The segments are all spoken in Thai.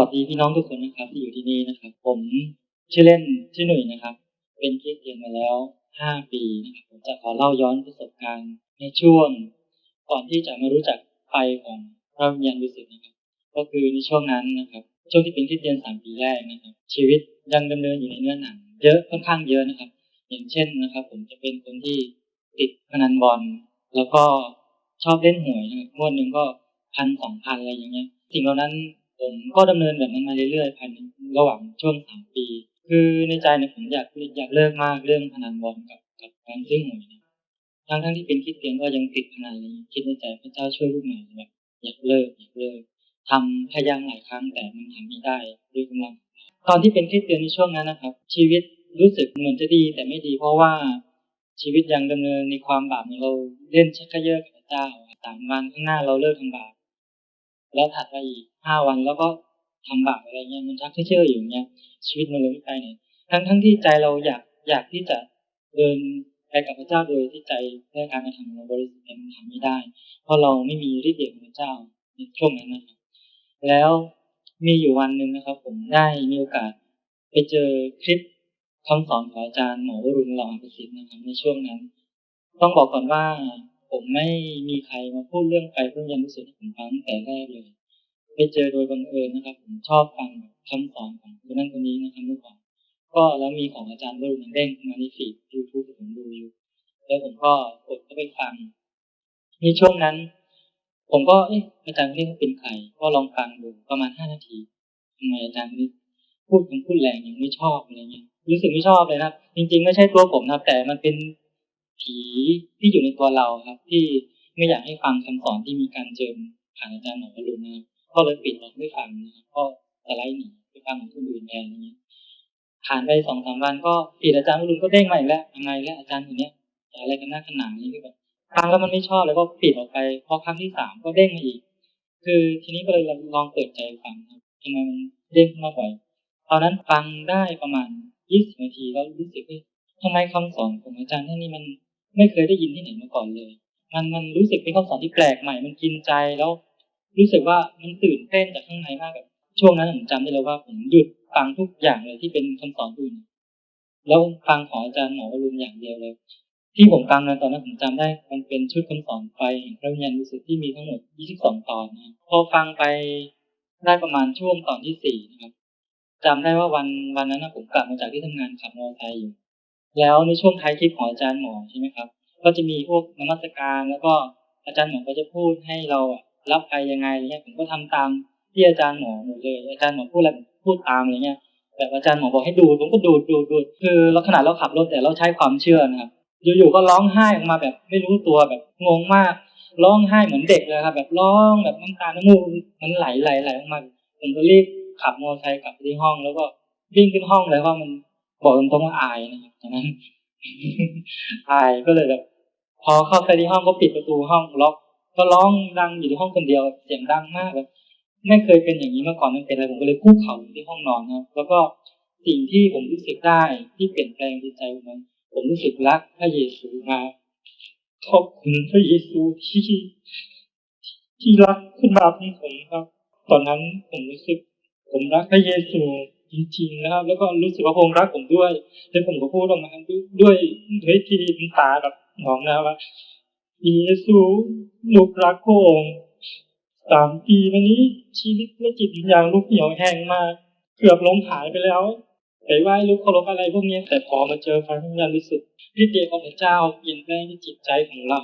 วัสดีพี่น้องทุกคนนะครับ ที่อยู่ที่นี่นะครับ ผมชื่อเล่นชื่อหนุ่ยนะครับ เป็นคริสเตียนมาแล้วห้าปีนะครับ ผมจะขอเล่าย้อนประสบการณ์ในช่วง ก่อนที่จะมารู้จักไฟของพระวิญญาณบริสุทธิ์นะครับ ก็คือในช่วงนั้นนะครับ ช่วงที่เป็นคริสเตียนสามปีแรกนะครับ ชีวิตยังดำเนินอยู่ในเนื้อหนัง เยอะค่อนข้างเยอะนะครับ อย่างเช่นนะครับ ผมจะเป็นคนที่ติดพนันบอลแล้วก็ชอบเล่นหวยนะครับงวดหนึ่งก็พันสองพันอะไรอย่างเงี้ยสิ่งเหล่านั้น ผมก็ดำเนินแบบนั้นมาเรื่อยๆภายในระหว่างช่วงสามปี คือในใจเนี่ยผมอยากอยากเลิกมากเรื่องพนันบอลกับกับการซื้อหวยนะทั้งทั้งที่เป็นคิดเตียนก็ยังติดพนันอะไรอย่างเงี้ยคิดในใจพระเจ้าช่วยลูกหน่อยแบบอยากเลิกอยากเลิกทำพยายามหลายครั้งแต่มันทำไม่ได้ด้วยกำลัง ตอนที่เป็นคริสเตียนในช่วงนั้นนะครับ ชีวิตรู้สึกเหมือนจะดีแต่ไม่ดีเพราะว่าชีวิตยังดำเนินในความบาปเราเล่นชักเยอะกับพระเจ้าสามวันข้างหน้าเราเลิกทำบาป แล้วถัดไปอีกห้าวันแล้วก็ทำบาปอะไรเงี้ยมันชักเชื่ออยู่เงี้ยชีวิตมันเลยไม่ไปไหนทั้งทั้งที่ใจเราอยากอยากที่จะเดินไปกับพระเจ้าโดยที่ใจและการกระทำของเราบริสุทธิ์มันทำไม่ได้ เพราะเราไม่มีฤทธิ์เดชของพระเจ้าในช่วงนั้นนะครับ แล้วมีอยู่วันหนึ่งนะครับ ผมได้มีโอกาสไปเจอคลิปคำสอนของอาจารย์หมอวรุณหล่อประสิทธิ์นะครับในช่วงนั้น ต้องบอกก่อนว่า ผมไม่มีใครมาพูดเรื่องไฟเพื่อยันรู้สึกผมฟังแต่แรกเลยไปเจอโดยบังเอิญนะครับ ผมชอบฟังคำสอนของคนนั้นคนนี้นะครับเมื่อก่อนก็แล้วมีของอาจารย์วรุณเด้งขึ้นมาในฟีดยูทูบผมดูอยู่ แล้วผมก็กดเข้าไปฟังในช่วงนั้น ผมก็เอ๊ะอาจารย์นนี้เขาเป็นใครก็ลองฟังดูประมาณห้านาทีทำไมอาจารย์นี้พูดคำพูดแรงยังไม่ชอบอะไรเงี้ยรู้สึกไม่ชอบเลยนะครับ จริง ๆ ไม่ใช่ตัวผมนะครับ แต่มันเป็น ผีที่อยู่ในตัวเราครับ ที่ไม่อยากให้ฟังคำสอนที่มีการเจิมผ่านอาจารย์หมอวรุณนะครับก็เลยปิดออกไม่ฟังนะครับก็สไลด์หนีไปฟังของคนอื่นแทนอย่างเงี้ยผ่านไปสองสามวันก็ปิดอาจารย์วรุณก็เด้งมาอีกแล้วยังไงแล้วอาจารย์คนเนี้ยอะไรกันหน้าขนาดนี้คือแบบฟังแล้วมันไม่ชอบแล้วก็ปิดออกไปพอครั้งที่สามก็เด้งมาอีก คือทีนี้ก็เลยลองเปิดใจฟังครับทำไมมันเด้งมาบ่อยตอนนั้นฟังได้ประมาณยี่สิบนาทีแล้วรู้สึกว่าทำไมคำสอนของอาจารย์ท่านนี้มัน ไม่เคยได้ยินที่ไหนมาก่อนเลย มันมันรู้สึกเป็นคำสอนที่แปลกใหม่ มันกินใจแล้ว รู้สึกว่ามันตื่นเต้นจากข้างในมากแบบช่วงนั้นผมจำได้เลยว่าผมหยุดฟังทุกอย่างเลยที่เป็นคำสอนอื่นแล้วฟังของอาจารย์หมอวรุณอย่างเดียวเลย ที่ผมฟังนะตอนนั้นผมจำได้ มันเป็นชุดคำสอนไฟแห่งพระวิญญาณบริสุทธิ์ที่มีทั้งหมด 22 ตอนนะพอฟังไปได้ประมาณช่วงตอนที่สี่นะครับจำได้ว่าวันวันนั้นนะผมกลับมาจากที่ทำงานขับมอเตอร์ไซค์อยู่ แล้วในช่วงท้ายคลิปของอาจารย์หมอใช่ไหมครับ ก็จะมีพวกนมัสการแล้วก็อาจารย์หมอก็จะพูดให้เรารับไปยังไงอะไรเงี้ยผมก็ทำตามที่อาจารย์หมอหมดเลยอาจารย์หมอพูดอะไรพูดตามอะไรเงี้ยแบบอาจารย์หมอบอกให้ดูผมก็ดูดูดูคือเราขนาดเราขับรถแต่เราใช้ความเชื่อนะครับอยู่ๆก็ร้องไห้ออกมาแบบไม่รู้ตัวแบบงงมากร้องไห้เหมือนเด็กเลยครับ แบบร้องแบบน้ำตาน้ำมูกมันไหลไหลไหลออกมาผมก็รีบขับมอเตอร์ไซค์กลับไปที่ห้อง แล้วก็วิ่งขึ้นห้องเลยว่ามัน บอกตรงๆว่าอายนะครับตอนนั้นอายก็เลยแบบพอเข้าไปที่ห้องก็ปิดประตูห้องล็อก ก็ร้องดังอยู่ในห้องคนเดียวเสียงดังมากแบบไม่เคยเป็นอย่างนี้มาก่อนมันเป็นอะไรผมก็เลยคู่เข่าอยู่ที่ห้องนอนครับแล้วก็สิ่งที่ผมรู้สึกได้ที่เปลี่ยนแปลงจิตใจผมนั้นผมรู้สึกรักพระเยซูมาขอบคุณพระเยซูที่ที่รักคุณบาปของผมครับ ตอนนั้นผมรู้สึก ผมรักพระเยซู จริงๆนะครับ แล้วก็รู้สึกว่าพงค์รักผมด้วยแล้วผมก็พูดออกมาด้วยด้วยที่น้ำตาแบบหนองนะว่าเยซูลูกรักพระองค์สามปีวันนี้ชีวิตและจิตวิญญาณลูกเหี่ยวแห้งมาก เกือบล้มหายไปแล้วไปไหว้ลูกเคารพอะไรพวกนี้แต่พอมาเจอพระวิญญาณรู้สึกฤทธิ์เดชของพระเจ้าเปลี่ยนแปลงในจิตใจของเรา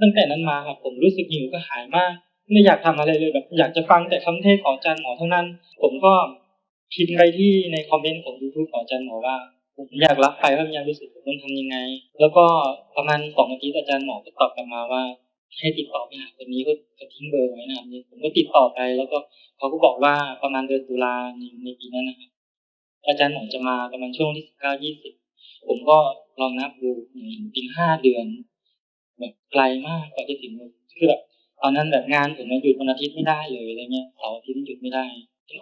ตั้งแต่นั้นมาครับผมรู้สึกหิวก็หายมาก ไม่อยากทำอะไรเลยแบบ อยากจะฟังแต่คำเทศของอาจารย์หมอเท่านั้น ผมก็ พิมพ์ไปที่ในคอมเมนต์ของยูทูบของอาจารย์หมอว่าผมอยากรับไฟพระวิญญาณรู้สึกผมต้องทำยังไง แล้วก็ประมาณสองอาทิตย์อาจารย์หมอก็ตอบกลับมาว่า ให้ติดต่อไปหาคนนี้ก็ทิ้งเบอร์ไว้นะครับผมก็ติดต่อไปแล้วก็เขาก็บอกว่าประมาณเดือนตุลาในปีนั้นนะครับอาจารย์หมอจะมาประมาณช่วงที่สิบเก้ายี่สิบผมก็ลองนับดูปีห้าเดือนแบบไกลมากกว่าจะถึงคือแบบตอนนั้นแบบงานผมมาหยุดวันอาทิตย์ไม่ได้เลยอะไรเงี้ยเสาร์อาทิตย์หยุดไม่ได้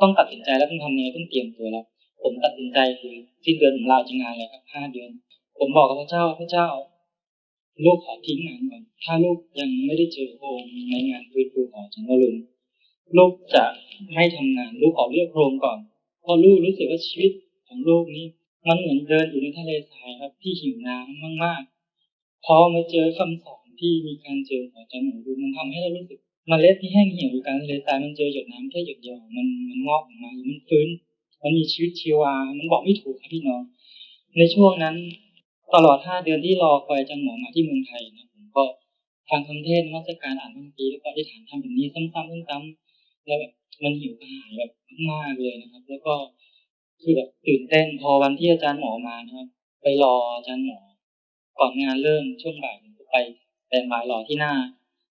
ต้องตัดสินใจแล้วต้องทำเนี้ยต้องเตรียมตัวแล้วผมตัดสินใจคือสิ้นเดือนผมลาจากงานเลยครับห้าเดือน ผมบอกกับพระเจ้าพระเจ้า ลูกขอทิ้งงานก่อนถ้าลูกยังไม่ได้เจอพรงในงานฟื้นฟูของจันทรุนลูกจะไม่ทำงานลูกขอเลือกโรงก่อนเพราะลูกรู้สึกว่าชีวิตของลูกนี้มันเหมือนเดินอยู่ในทะเลทรายครับ ที่หิวน้ำมากๆพอมาเจอคำสอนที่มีการเจอหัวใจหนูดูมันทำให้เรารู้สึก เมล็ดที่แห้งเหี่ยวอยู่กลางทะเลทรายมันเจอหยดน้ำแค่หยดเดียวมันมันงอกออกมามันฟื้น มันมีชีวิตชีวา มันบอกไม่ถูกครับพี่น้อง ในช่วงนั้นตลอดห้าเดือนที่รอคอยอาจารย์หมอมาที่เมืองไทยนะผมก็ฟังคำเทศน์นมัสการอ่านพระคัมภีแล้วก็อธิษฐานทำแบบนี้ซ้ำๆซ้ำๆแล้วแบบมันหิวกระหายแบบมากเลยนะครับ แล้วก็คือแบบตื่นเต้นพอวันที่อาจารย์หมอมานะครับ ไปรออาจารย์หมอ ก่อนงานเริ่มช่วงบ่ายผมก็ไปแต่บายรอที่หน้า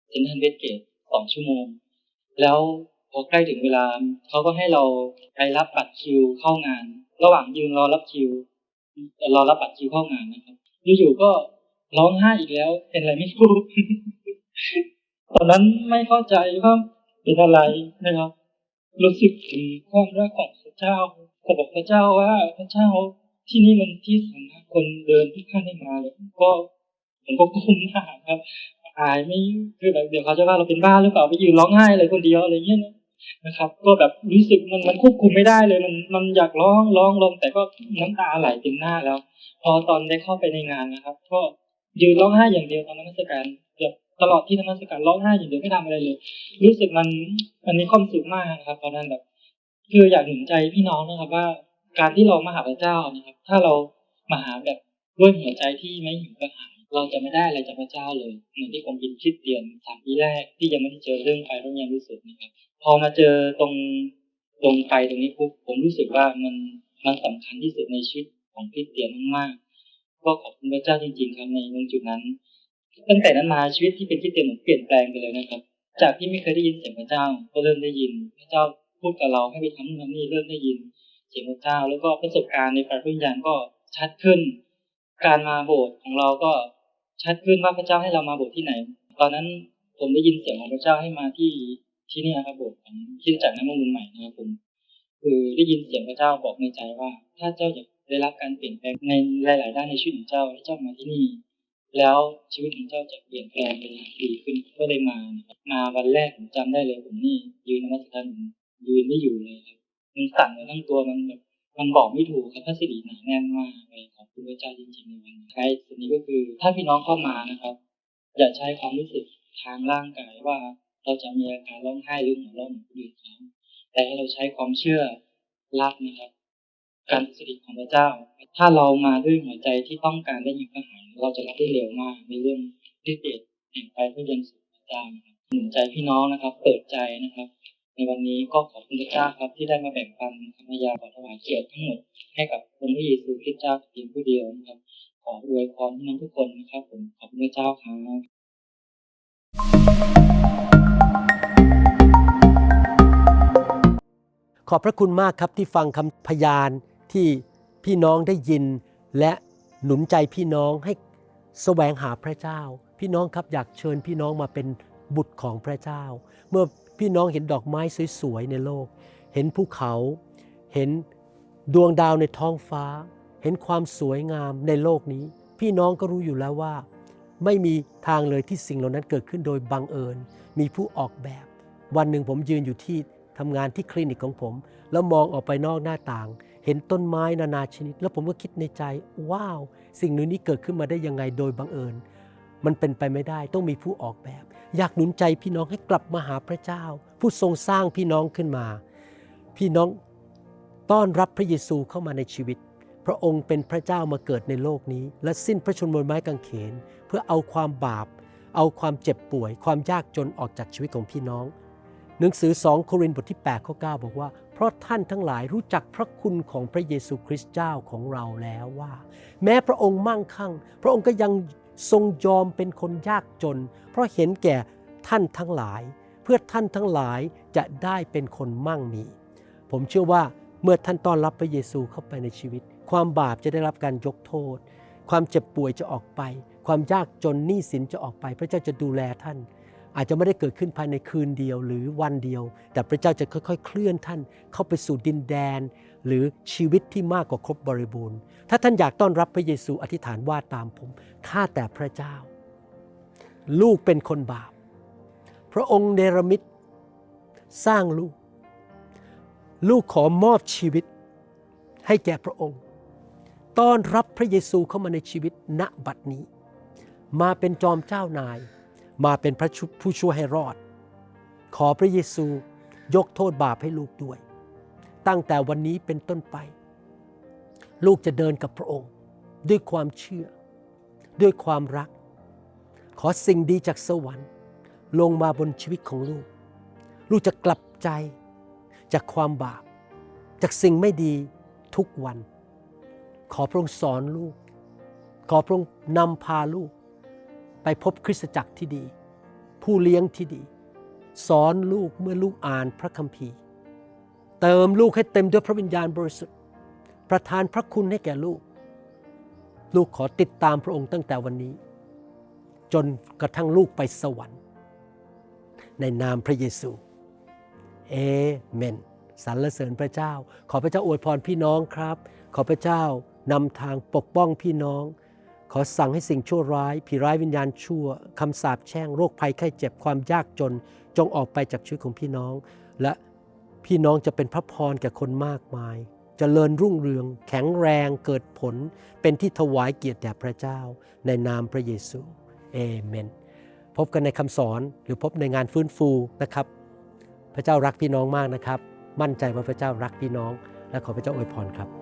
เซ็นทรัลเวสเกต สองชั่วโมง แล้วพอใกล้ถึงเวลาเขาก็ให้เราไปรับบัตรคิวเข้างาน ระหว่างยืนรอรับคิวรอรับบัตรคิวเข้างานนะครับอยู่ๆก็ร้องไห้อีกแล้ว เป็นอะไรไม่รู้ตอนนั้นไม่เข้าใจว่าเป็นอะไรนะครับ รู้สึกถึงความรักของพระเจ้าก็บอกพระเจ้าว่าพระเจ้าที่นี่มันที่สาธารณะคนเดินทุกท่านได้มาเลยก็ผมก็ก้มหน้าครับ อายไม่คือแบบเดี๋ยวเขาจะว่าเราเป็นบ้าหรือเปล่าไปยืนร้องไห้อะไรคนเดียวอะไรเงี้ยนะนะครับ ก็แบบรู้สึกมันมันควบคุมไม่ได้เลย มันมันอยากร้องร้องร้องแต่ก็น้ำตาไหลเต็มหน้าแล้ว พอตอนได้เข้าไปในงานนะครับ ก็ยืนร้องไห้อย่างเดียวตอนนมัสการเกือบตลอดที่นมัสการร้องไห้อย่างเดียวไม่ทำอะไรเลย รู้สึกมันมันมีความสุขมากนะครับ ตอนนั้นแบบคืออยากหนุนใจพี่น้องนะครับ ว่าการที่เรามาหาพระเจ้านะครับ ถ้าเรามาหาแบบด้วยหัวใจที่ไม่หิวกระหาย เราจะไม่ได้อะไรจากพระเจ้าเลยเหมือนที่ผมเป็นคริสเตียนสามปีแรกที่ยังไม่ได้เจอเรื่องไฟเรื่องยังรู้สึกนะครับพอมาเจอตรงตรงไฟตรงนี้ปุ๊บผมรู้สึกว่ามันมันสำคัญที่สุดในชีวิตของคริสเตียนมากๆก็ขอบคุณพระเจ้าจริงๆครับในตรงจุดนั้น ตั้งแต่นั้นมาชีวิตที่เป็นคริสเตียนผมเปลี่ยนแปลงไปเลยนะครับ จากที่ไม่เคยได้ยินเสียงพระเจ้า ก็เริ่มได้ยินพระเจ้าพูดกับเราให้ไปทำนู่นทำนี่เริ่มได้ยินเสียงพระเจ้า แล้วก็ประสบการณ์ในฝ่ายวิญญาณก็ชัดขึ้น การมาโบสถ์ของเราก็ ชัดขึ้นว่าพระเจ้าให้เรามาโบสถ์ที่ไหน ตอนนั้นผมได้ยินเสียงของพระเจ้าให้มาที่ที่นี่ครับโบสถ์ของคิดจักรน้ำมันต์บุญใหม่นะครับผมคือได้ยินเสียงพระเจ้าบอกในใจว่า ถ้าเจ้าอยากได้รับการเปลี่ยนแปลงในหลาย ๆ ด้านในชีวิตของเจ้าให้เจ้ามาที่นี่ แล้วชีวิตของเจ้าจะเปลี่ยนแปลงไปดีขึ้นก็เลยมานะครับมาวันแรกผมจำได้เลยผมนี่ยืนนมัสการยืนไม่อยู่เลยครับมันสั่นไปทั้งตัวมันแบบ มันบอกไม่ถูกครับพระสิริหนาแน่นมากเลยขอบคุณพระเจ้าจริงๆในวันนี้ท้ายสุดนี้ก็คือ ถ้าพี่น้องเข้ามานะครับ อย่าใช้ความรู้สึกทางร่างกายว่าเราจะมีอาการร้องไห้หรือหัวเราะเหมือนคนอื่นเขาแต่ให้เราใช้ความเชื่อรับนะครับ การสถิของพระเจ้า ถ้าเรามาด้วยหัวใจที่ต้องการได้ยินกระหายเราจะรับได้เร็วมากในเรื่องที่เดชแห่งไฟพระเยซูพระเจ้าหนุนใจพี่น้องนะครับ เปิดใจนะครับ ในวันนี้ก็ขอบคุณพระเจ้าครับที่ได้มาแบ่งปันคำพยาขอถวายเกียรติทั้งหมดให้กับองค์พระเยซูคริสต์เจ้าเพียงผู้เดียวนะครับ ขออวยพรพี่น้องทุกคนนะครับผมขอบคุณพระเจ้าครับขอบพระคุณมากครับที่ฟังคำพยานที่พี่น้องได้ยิน และหนุนใจพี่น้องให้แสวงหาพระเจ้า พี่น้องครับอยากเชิญพี่น้องมาเป็นบุตรของพระเจ้า เมื่อ พี่น้องเห็นดอกไม้สวยๆในโลก เห็นภูเขา เห็นดวงดาวในท้องฟ้า เห็นความสวยงามในโลกนี้ พี่น้องก็รู้อยู่แล้วว่า ไม่มีทางเลยที่สิ่งเหล่านั้นเกิดขึ้นโดยบังเอิญ มีผู้ออกแบบ วันหนึ่งผมยืนอยู่ที่ทำงานที่คลินิกของผม แล้วมองออกไปนอกหน้าต่าง เห็นต้นไม้นานาชนิด แล้วผมก็คิดในใจ ว้าว สิ่งนี้เกิดขึ้นมาได้ยังไงโดยบังเอิญ มันเป็นไปไม่ได้ต้องมีผู้ออกแบบ อยากหนุนใจพี่น้องให้กลับมาหาพระเจ้า ผู้ทรงสร้างพี่น้องขึ้นมา พี่น้องต้อนรับพระเยซูเข้ามาในชีวิต พระองค์เป็นพระเจ้ามาเกิดในโลกนี้ และสิ้นพระชนม์บนไม้กางเขน เพื่อเอาความบาป เอาความเจ็บป่วย ความยากจนออกจากชีวิตของพี่น้อง หนังสือ 2 โครินธ์บทที่8ข้อ9บอกว่า เพราะท่านทั้งหลายรู้จักพระคุณของพระเยซูคริสต์เจ้าของเราแล้วว่า แม้พระองค์มั่งคั่ง พระองค์ก็ยัง ทรงยอมเป็นคนยากจน เพราะเห็นแก่ท่านทั้งหลาย เพื่อท่านทั้งหลายจะได้เป็นคนมั่งมี ผมเชื่อว่าเมื่อท่านต้อนรับพระเยซูเข้าไปในชีวิต ความบาปจะได้รับการยกโทษ ความเจ็บป่วยจะออกไป ความยากจนหนี้สินจะออกไป พระเจ้าจะดูแลท่าน อาจจะไม่ได้เกิดขึ้นภายในคืนเดียวหรือวันเดียว แต่พระเจ้าจะค่อยๆ เคลื่อนท่านเข้าไปสู่ดินแดน หรือชีวิตที่มากกว่าครบบริบูรณ์ ถ้าท่านอยากต้อนรับพระเยซูอธิษฐานว่าตามผม ข้าแต่พระเจ้า ลูกเป็นคนบาป พระองค์เนรมิตสร้างลูก ลูกขอมอบชีวิตให้แก่พระองค์ ต้อนรับพระเยซูเข้ามาในชีวิตณบัดนี้ มาเป็นจอมเจ้านาย มาเป็นพระผู้ช่วยให้รอด ขอพระเยซูยกโทษบาปให้ลูกด้วย ตั้งแต่วันนี้เป็นต้นไป ลูกจะเดินกับพระองค์ ด้วยความเชื่อ ด้วยความรัก ขอสิ่งดีจากสวรรค์ ลงมาบนชีวิตของลูก ลูกจะกลับใจจากความบาป จากสิ่งไม่ดีทุกวัน ขอพระองค์สอนลูก ขอพระองค์นำพาลูก ไปพบคริสตจักรที่ดี ผู้เลี้ยงที่ดี สอนลูกเมื่อลูกอ่านพระคัมภีร์ เติมลูกให้เต็มด้วยพระวิญญาณบริสุทธิ์ ประทานพระคุณให้แก่ลูก ลูกขอติดตามพระองค์ตั้งแต่วันนี้ จนกระทั่งลูกไปสวรรค์ ในนามพระเยซูเอเมนสรรเสริญพระเจ้า ขอพระเจ้าอวยพรพี่น้องครับ ขอพระเจ้านำทางปกป้องพี่น้อง ขอสั่งให้สิ่งชั่วร้าย ผีร้ายวิญญาณชั่วคำสาปแช่งโรคภัยไข้เจ็บความยากจน จงออกไปจากชีวิตของพี่น้อง และ พี่น้องจะเป็นพระพรแก่คนมากมายจเจริญรุ่งเรือง แข็งแรงเกิดผล เป็นที่ถวายเกียรติแด่พระเจ้า ในนามพระเยซูเอเมน พบกันในคำสอนหรือพบในงานฟื้นฟูนะครับ พระเจ้ารักพี่น้องมากนะครับ มั่นใจว่าพระเจ้ารักพี่น้อง และขอพระเจ้าอวยพรครับ